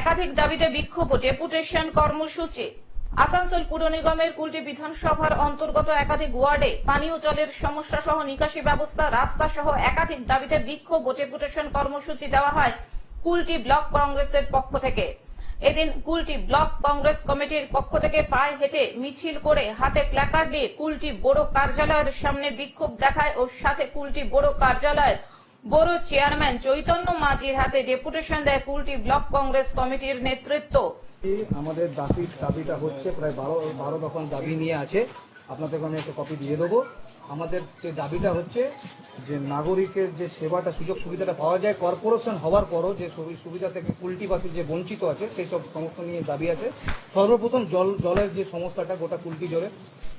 একাধিক দাবিতে বিক্ষোভ ও ডেপুটেশন কর্মসূচি। আসানসোল পুর নিগমের কুলটি বিধানসভার অন্তর্গত একাধিক ওয়ার্ডে পানীয় জলের সমস্যা সহ নিকাশি ব্যবস্থা রাস্তা সহ একাধিক দাবিতে বিক্ষোভ ও ডেপুটেশন কর্মসূচি দেওয়া হয় কুলটি ব্লক কংগ্রেসের পক্ষ থেকে। এদিন কুলটি ব্লক কংগ্রেস কমিটির পক্ষ থেকে পায়ে হেঁটে মিছিল করে হাতে প্ল্যাকার্ড নিয়ে কুলটি বড় কার্যালয়ের সামনে বিক্ষোভ দেখায় ও সাথে কুলটি বড় কার্যালয়ের বড় চেয়ারম্যান চৈতন্য মাঝির হাতে ডেপুটেশন দেয় পুলটি ব্লক কংগ্রেস কমিটির নেতৃত্ব। আমাদের দাবি দাবিটা হচ্ছে, প্রায় বারো বারো দফার দাবি নিয়ে আছে। আপনাদেরকে আমি একটা কপি দিয়ে দেবো। আমাদের যে দাবিটা হচ্ছে যে নাগরিকের যে সেবাটা, সুযোগ সুবিধাটা পাওয়া যায় কর্পোরেশন হওয়ার পরও যে সুবি- সুবিধা থেকে কুলটিবাসী যে বঞ্চিত আছে, সেই সব সমস্ত নিয়ে দাবি আছে। সর্বপ্রথম জল, জলের যে সমস্যাটা, গোটা কুলটি জলে।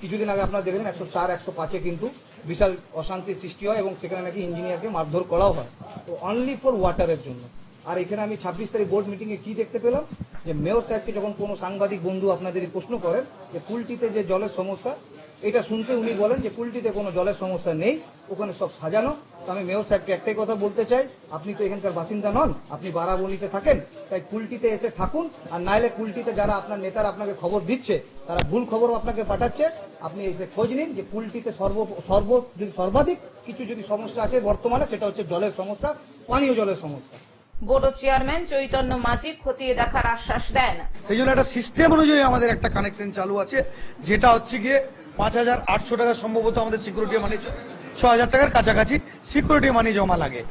কিছুদিন আগে আপনারা দেখলেন একশো চার, একশো পাঁচে কিন্তু বিশাল অশান্তির সৃষ্টি হয় এবং সেখানে নাকি ইঞ্জিনিয়ারকে মারধর করাও হয়। তো অনলি ফর ওয়াটারের জন্য। আর এখানে আমি ছাব্বিশ তারিখ বোর্ড মিটিংয়ে কি দেখতে পেলাম? যে মেয়র সাহেবকে যখন কোনো সাংবাদিক বন্ধু আপনাদের প্রশ্ন করেন যে কুলটিতে যে জলের সমস্যা, এটা শুনতে উনি বলেন যে কুলটিতে কোনো জলের সমস্যা নেই, ওখানে সব সাজানো। তো আমি মেয়র সাহেবকে একটাই কথা বলতে চাই, আপনি তো এখানকার বাসিন্দা নন, আপনি বারাবণীতে থাকেন, তাই কুলটিতে এসে থাকুন, আর নাইলে কুলটিতে যারা আপনার নেতারা আপনাকে খবর দিচ্ছে, তারা ভুল খবরও আপনাকে পাঠাচ্ছে। আপনি এসে খোঁজ নিন যে কুলটিতে সর্ব সর্ব যদি সর্বাধিক কিছু যদি সমস্যা আছে বর্তমানে, সেটা হচ্ছে জলের সমস্যা, পানীয় জলের সমস্যা। বড় চেয়ারম্যান চৈতন্য মাঝি খতিয়ে দেখার আশ্বাস দেন। সেই জন্য একটা সিস্টেম অনুযায়ী আমাদের একটা কানেকশন চালু আছে, যেটা হচ্ছে গিয়ে পাঁচ হাজার আটশো টাকা সম্ভবত আমাদের সিকিউরিটি মানি ছ হাজার টাকার কাছাকাছি সিকিউরিটি মানি জমা লাগে।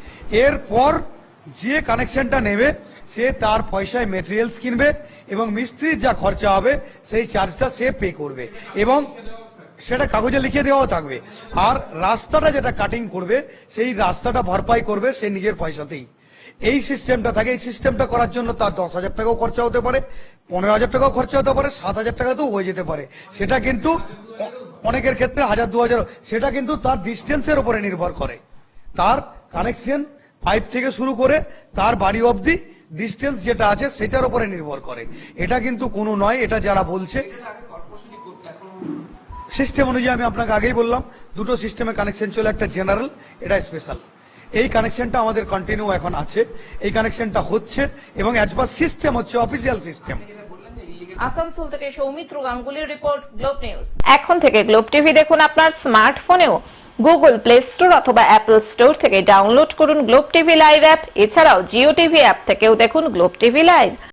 এরপর যে কানেকশনটা নেবে, সে তার পয়সায় মেটেরিয়ালস কিনবে এবং মিস্ত্রির যা খরচা হবে, সেই চার্জটা সে পে করবে এবং সেটা কাগজে লিখে দেওয়াও থাকবে। আর রাস্তাটা যেটা কাটিং করবে, সেই রাস্তাটা ভরপাই করবে সে নিজের পয়সাতেই। এই সিস্টেমটা থাকে, এই সিস্টেমটা করার জন্য তার দশ হাজার টাকাও খরচা হতে পারে, পনেরো হাজার টাকাও খরচা হতে পারে, সাত হাজার টাকাতেও হয়ে যেতে পারে। সেটা কিন্তু অনেকের ক্ষেত্রে হাজার, দু হাজার, সেটা কিন্তু তার ডিস্টেন্সের উপরে নির্ভর করে। তার কানেকশন পাইপ থেকে শুরু করে তার বাড়ি অবধি ডিস্টেন্স যেটা আছে সেটার উপরে নির্ভর করে। এটা কিন্তু কোনো নয়, এটা যারা বলছে। সিস্টেম অনুযায়ী আমি আপনাকে আগেই বললাম, দুটো সিস্টেমে কানেকশন চলে, একটা জেনারেল এটা স্পেশাল এই কানেকশনটা আমাদের কন্টিনিউ এখন আছে। এই কানেকশনটা হচ্ছে এবং অ্যাজ পার সিস্টেম হচ্ছে অফিসিয়াল সিস্টেম আসানসোল থেকে সৌমিত্র গাঙ্গুলির রিপোর্ট গ্লোব নিউজ এখন থেকে গ্লোব টিভি দেখুন আপনার স্মার্টফোনেও গুগল প্লে স্টোর অথবা অ্যাপল স্টোর থেকে ডাউনলোড করুন গ্লোব টিভি লাইভ অ্যাপ এছাড়াও জিও টিভি অ্যাপ থেকেও দেখুন গ্লোব টিভি লাইভ